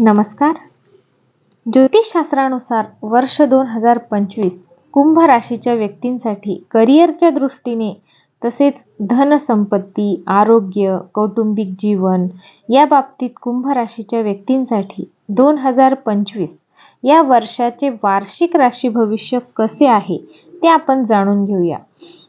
नमस्कार. ज्योतिषशास्त्रानुसार वर्ष दोन हजार पंचवीस कुंभ राशीच्या व्यक्तींसाठी करिअरच्या दृष्टीने तसेच धनसंपत्ती आरोग्य कौटुंबिक जीवन या बाबतीत कुंभ राशीच्या व्यक्तींसाठी दोन हजार पंचवीस या वर्षाचे वार्षिक राशी भविष्य कसे आहे ते आपण जाणून घेऊया.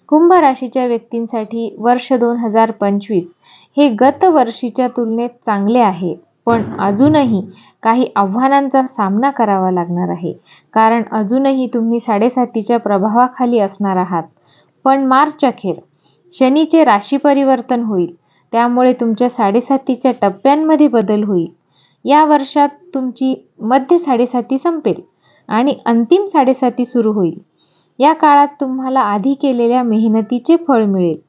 कुंभ राशीच्या व्यक्तींसाठी वर्ष दोन हजार पंचवीस हे गत वर्षीच्या तुलनेत चांगले आहे. पण अजूनही काही आव्हानांचा सामना करावा लागणार आहे. कारण अजूनही तुम्ही साडेसातीच्या प्रभावाखाली असणार आहात. पण मार्च अखेर शनीचे राशी परिवर्तन होईल. त्यामुळे तुमच्या साडेसातीच्या टप्प्यांमध्ये बदल होईल. या वर्षात तुमची मध्य साडेसाती संपेल आणि अंतिम साडेसाती सुरू होईल. या काळात तुम्हाला आधी केलेल्या मेहनतीचे फळ मिळेल.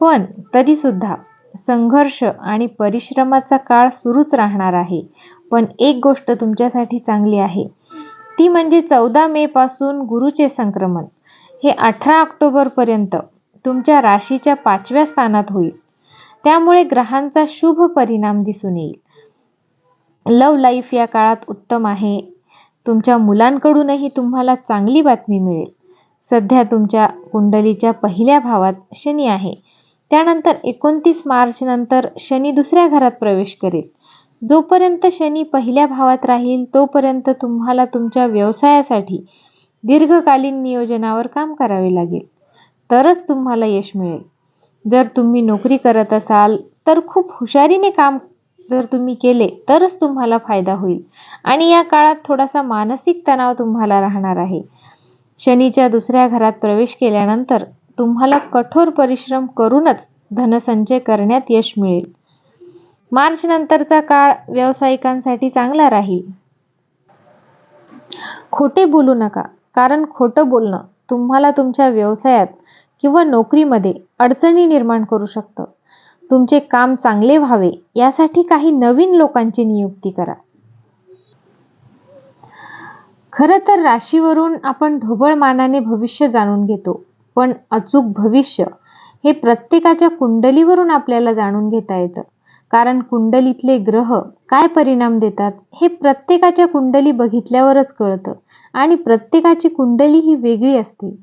पण तरीसुद्धा संघर्ष आणि परिश्रमाचा काळ सुरूच राहणार आहे. पण एक गोष्ट तुमच्यासाठी चांगली आहे. ती म्हणजे चौदा मे पासून गुरुचे संक्रमण. हे अठरा ऑक्टोबरपर्यंत तुमच्या राशीच्या पाचव्या स्थानात होईल. त्यामुळे ग्रहांचा शुभ परिणाम दिसून येईल. लव लाईफ या काळात उत्तम आहे. तुमच्या मुलांकडूनही तुम्हाला चांगली बातमी मिळेल. सध्या तुमच्या कुंडलीच्या पहिल्या भावात शनी आहे. त्यानंतर एकोणतीस मार्च नंतर शनी दुसऱ्या घरात प्रवेश करेल. जोपर्यंत शनी पहिल्या भावात राहील तोपर्यंत तुम्हाला तुमच्या व्यवसायासाठी दीर्घकालीन नियोजनावर काम करावे लागेल. तरच तुम्हाला यश मिळेल. जर तुम्ही नोकरी करत असाल तर खूप हुशारीने काम जर तुम्ही केले तरच तुम्हाला फायदा होईल. आणि या काळात थोडासा मानसिक तणाव तुम्हाला राहणार आहे. शनीच्या दुसऱ्या घरात प्रवेश केल्यानंतर तुम्हाला कठोर परिश्रम करूनच धनसंचय करण्यात यश मिळेल. मार्च नंतरचा काळ व्यावसायिकांसाठी चांगला राहील. खोटे बोलू नका कारण खोटं बोलणं तुम्हाला तुमच्या व्यवसायात किंवा नोकरीमध्ये अडचणी निर्माण करू शकतं. तुमचे काम चांगले व्हावे यासाठी काही नवीन लोकांची नियुक्ती करा. खरं तर राशीवरून आपण ढोबळ मानाने भविष्य जाणून घेतो. पण अचूक भविष्य हे प्रत्येकाच्या कुंडलीवरून आपल्याला जाणून घेता येतं. कारण कुंडलीतले ग्रह काय परिणाम देतात हे प्रत्येकाच्या कुंडली बघितल्यावरच कळतं आणि प्रत्येकाची कुंडली ही वेगळी असते.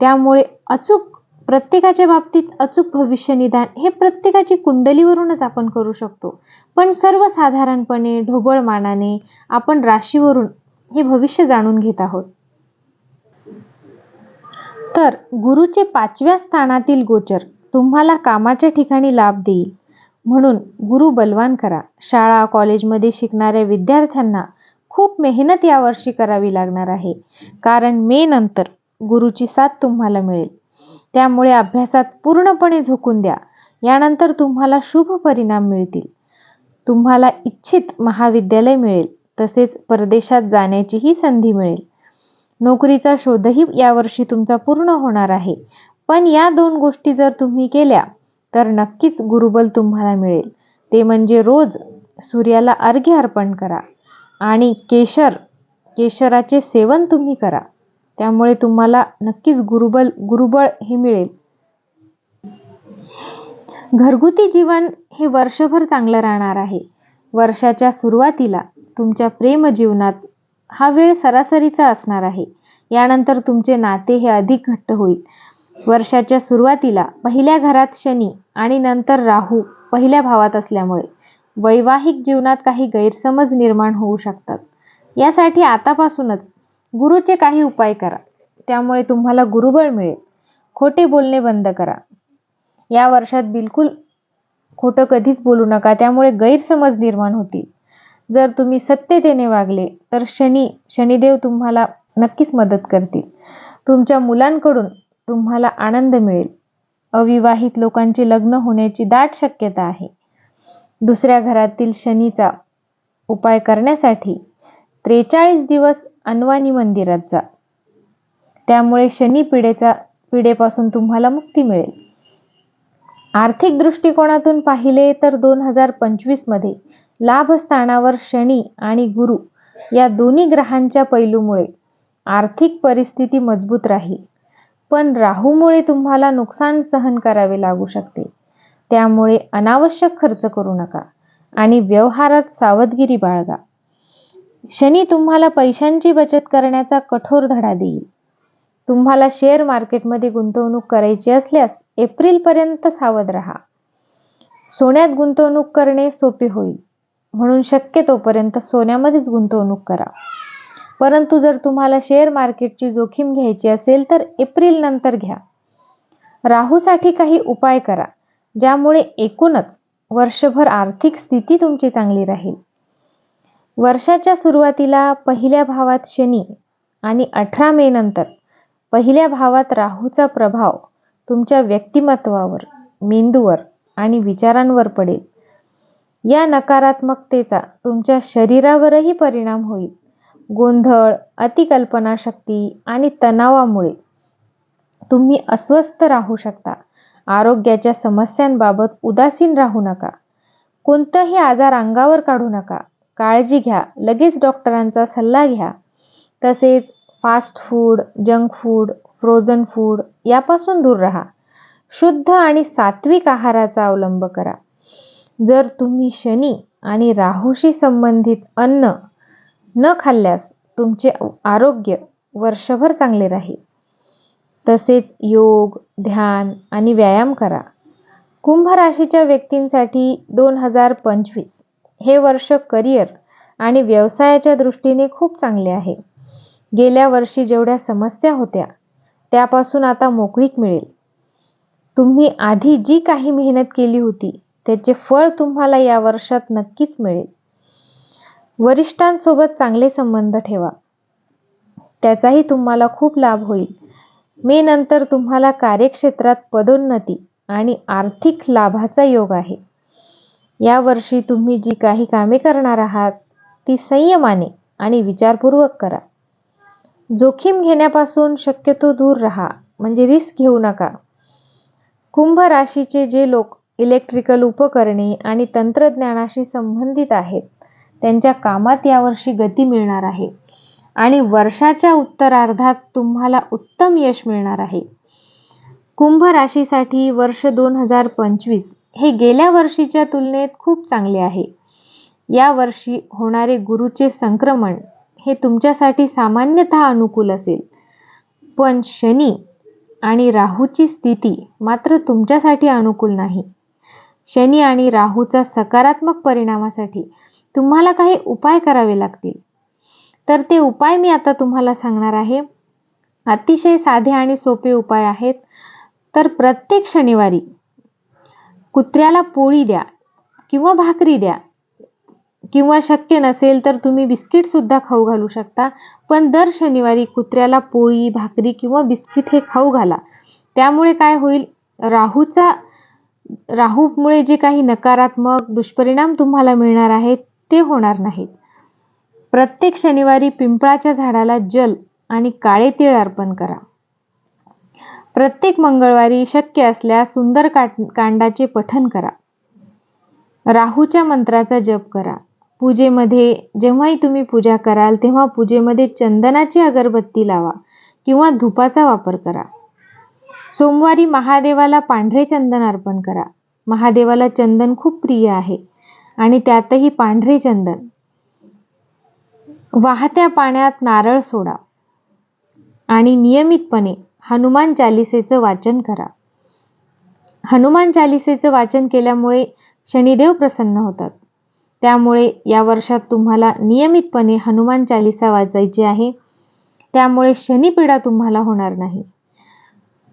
त्यामुळे अचूक प्रत्येकाच्या बाबतीत अचूक भविष्य निदान हे प्रत्येकाची कुंडलीवरूनच आपण करू शकतो. पण सर्वसाधारणपणे ढोबळ मानाने आपण राशीवरून हे भविष्य जाणून घेत आहोत. तर गुरुचे पाचव्या स्थानातील गोचर तुम्हाला कामाच्या ठिकाणी लाभ देईल. म्हणून गुरु बलवान करा. शाळा कॉलेजमध्ये शिकणाऱ्या विद्यार्थ्यांना खूप मेहनत यावर्षी करावी लागणार आहे. कारण मे नंतर गुरुची साथ तुम्हाला मिळेल. त्यामुळे अभ्यासात पूर्णपणे झोकून द्या. यानंतर तुम्हाला शुभ परिणाम मिळतील. तुम्हाला इच्छित महाविद्यालय मिळेल. तसेच परदेशात जाण्याचीही संधी मिळेल. नोकरीचा शोधही यावर्षी तुमचा पूर्ण होणार आहे. पण या दोन गोष्टी जर तुम्ही केल्या तर नक्कीच गुरुबल तुम्हाला मिळेल. ते म्हणजे रोज सूर्याला अर्घ्य अर्पण करा आणि केशर केशराचे सेवन तुम्ही करा. त्यामुळे तुम्हाला नक्कीच गुरुबल गुरुबळ हे मिळेल. घरगुती जीवन हे वर्षभर चांगलं राहणार आहे. वर्षाच्या सुरुवातीला तुमच्या प्रेम जीवनात हा वेळ सरासरीचा असणार आहे. यानंतर तुमचे नाते हे अधिक घट्ट होईल. वर्षाच्या सुरुवातीला पहिल्या घरात शनी आणि नंतर राहू पहिल्या भावात असल्यामुळे वैवाहिक जीवनात काही गैरसमज निर्माण होऊ शकतात. यासाठी आतापासूनच गुरुचे काही उपाय करा. त्यामुळे तुम्हाला गुरुबळ मिळेल. खोटे बोलणे बंद करा. या वर्षात बिलकुल खोटं कधीच बोलू नका. त्यामुळे गैरसमज निर्माण होतील. जर तुम्ही सत्यतेने वागले तर शनी शनिदेव तुम्हाला नक्कीच मदत करतील. तुमच्या मुलांकडून तुम्हाला आनंद मिळेल. अविवाहित लोकांचे लग्न होण्याची दाट शक्यता आहे. दुसऱ्या घरातील शनीचा उपाय करण्यासाठी त्रेचाळीस दिवस अनवानी मंदिरात जा. त्यामुळे शनी पिढेचा पिढेपासून तुम्हाला मुक्ती मिळेल. आर्थिक दृष्टिकोनातून पाहिले तर दोन हजार पंचवीसमध्ये लाभस्थानावर शनी आणि गुरु या दोन्ही ग्रहांच्या पैलूमुळे आर्थिक परिस्थिती मजबूत राहील. पण राहूमुळे तुम्हाला नुकसान सहन करावे लागू शकते. त्यामुळे अनावश्यक खर्च करू नका आणि व्यवहारात सावधगिरी बाळगा. शनी तुम्हाला पैशांची बचत करण्याचा कठोर धडा देईल. तुम्हाला शेअर मार्केटमध्ये गुंतवणूक करायची असल्यास एप्रिलपर्यंत सावध राहा. सोन्यात गुंतवणूक करणे सोपे होईल. म्हणून शक्य तोपर्यंत सोन्यामध्येच गुंतवणूक करा. परंतु जर तुम्हाला शेअर मार्केटची जोखीम घ्यायची असेल तर एप्रिल नंतर घ्या. राहूसाठी काही उपाय करा ज्यामुळे एकूणच वर्षभर आर्थिक स्थिती तुमची चांगली राहील. वर्षाच्या सुरुवातीला पहिल्या भावात शनी आणि अठरा मे नंतर पहिल्या भावात राहूचा प्रभाव तुमच्या व्यक्तिमत्वावर मेंदूवर आणि विचारांवर पडेल. या नकारात्मकतेचा तुमच्या शरीरावरही परिणाम होईल. गोंधळ अतिकल्पनाशक्ती आणि तणावामुळे तुम्ही अस्वस्थ राहू शकता. आरोग्याच्या समस्यांबाबत उदासीन राहू नका. कोणताही आजार अंगावर काढू नका. काळजी घ्या. लगेच डॉक्टरांचा सल्ला घ्या. तसेच fast food junk food frozen food यापासून दूर राहा. शुद्ध आणि सात्विक आहाराचा अवलंब करा. जर तुम्ही शनी आणि राहूशी संबंधित अन्न न खाल्ल्यास तुमचे आरोग्य वर्षभर चांगले राहील. तसेच योग ध्यान आणि व्यायाम करा. कुंभ राशीच्या व्यक्तींसाठी दोन हजार पंचवीस हे वर्ष करिअर आणि व्यवसायाच्या दृष्टीने खूप चांगले आहे. गेल्या वर्षी जेवढ्या समस्या होत्या त्यापासून आता मोकळीक मिळेल. तुम्ही आधी जी काही मेहनत केली होती त्याचे फळ तुम्हाला या वर्षात नक्कीच मिळेल. वरिष्ठांसोबत चांगले संबंध ठेवा. त्याचाही तुम्हाला खूप लाभ होईल. मे नंतर तुम्हाला कार्यक्षेत्रात पदोन्नती आणि आर्थिक लाभाचा योग आहे. या वर्षी तुम्ही जी काही कामे करणार आहात ती संयमाने आणि विचारपूर्वक करा. जोखीम घेण्यापासून शक्यतो दूर राहा म्हणजे रिस्क घेऊ नका. कुंभ राशीचे जे लोक इलेक्ट्रिकल उपकरणे आणि तंत्रज्ञानाशी संबंधित आहेत. त्यांच्या कामात यावर्षी गती मिळणार आहे. आणि वर्षाच्या उत्तरार्धात तुम्हाला उत्तम यश मिळणार आहे. कुंभ राशीसाठी वर्ष दोन हजार पंचवीस हे गेल्या वर्षीच्या तुलनेत खूप चांगले आहे. या वर्षी होणारे गुरुचे संक्रमण हे तुमच्यासाठी सामान्यतः अनुकूल असेल. पण शनी आणि राहूची स्थिती मात्र तुमच्यासाठी अनुकूल नाही. शनी आणि राहूचा सकारात्मक परिणामासाठी तुम्हाला काही उपाय करावे लागतील. तर ते उपाय मी आता तुम्हाला सांगणार आहे. अतिशय साधे आणि सोपे उपाय आहेत. तर प्रत्येक शनिवारी कुत्र्याला पोळी द्या किंवा भाकरी द्या किंवा शक्य नसेल तर तुम्ही बिस्किटसुद्धा खाऊ घालू शकता. पण दर शनिवारी कुत्र्याला पोळी भाकरी किंवा बिस्किट हे खाऊ घाला. त्यामुळे काय होईल? राहूचा राहूमुळे जे काही नकारात्मक दुष्परिणाम तुम्हाला मिळणार आहेत ते होणार नाहीत. प्रत्येक शनिवारी पिंपळाच्या झाडाला जल आणि काळे तीळ अर्पण करा. प्रत्येक मंगळवारी शक्य असल्यास सुंदर कांडाचे पठन करा. राहूच्या मंत्राचा जप करा. पूजेमध्ये जेव्हाही तुम्ही पूजा कराल तेव्हा पूजेमध्ये चंदनाची अगरबत्ती लावा किंवा धुपाचा वापर करा. सोमवारी महादेवाला पांढरे चंदन अर्पण करा. महादेवाला चंदन खूप प्रिय आहे आणि त्यातही पांढरे चंदन. वाहत्या पाण्यात नारळ सोडा आणि नियमितपणे हनुमान चालिसेचं वाचन करा. हनुमान चालिसेचं वाचन केल्यामुळे शनिदेव प्रसन्न होतात. त्यामुळे या वर्षात तुम्हाला नियमितपणे हनुमान चालिसा वाचायची आहे. त्यामुळे शनिपीडा तुम्हाला होणार नाही.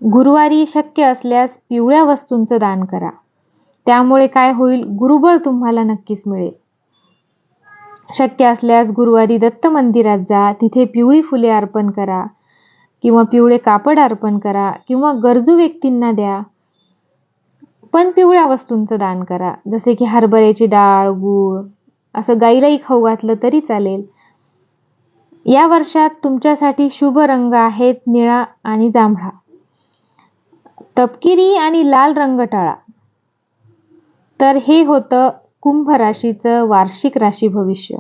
गुरुवारी शक्य असल्यास पिवळ्या वस्तूंचं दान करा. त्यामुळे काय होईल? गुरुबळ तुम्हाला नक्कीच मिळेल. शक्य असल्यास गुरुवारी दत्त मंदिरात जा. तिथे पिवळी फुले अर्पण करा. किंवा पिवळे कापड अर्पण करा. किंवा गरजू व्यक्तींना द्या. पण पिवळ्या वस्तूंचं दान करा. जसे की हरभऱ्याची डाळ गूळ असं गाईलाही खाऊ घातलं तरी चालेल. या वर्षात तुमच्यासाठी शुभ रंग आहेत निळा आणि जांभळा. तपकिरी आणि लाल रंग टाळा. तर हे होतं कुंभ राशीचं वार्षिक राशी भविष्य.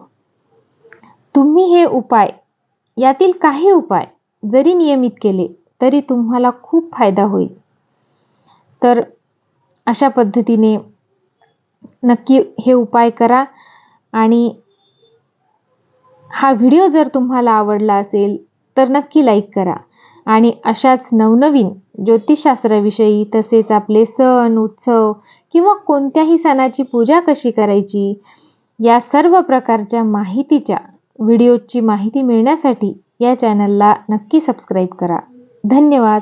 तुम्ही हे उपाय यातील काही उपाय जरी नियमित केले तरी तुम्हाला खूप फायदा होईल. तर अशा पद्धतीने नक्की हे उपाय करा आणि हा व्हिडिओ जर तुम्हाला आवडला असेल तर नक्की लाईक करा. आणि अशाच नवनवीन ज्योतिषशास्त्राविषयी तसेच आपले सण उत्सव किंवा कोणत्याही सणाची पूजा कशी करायची या सर्व प्रकारच्या माहितीच्या व्हिडिओची माहिती मिळण्यासाठी या चॅनलला नक्की सबस्क्राईब करा. धन्यवाद.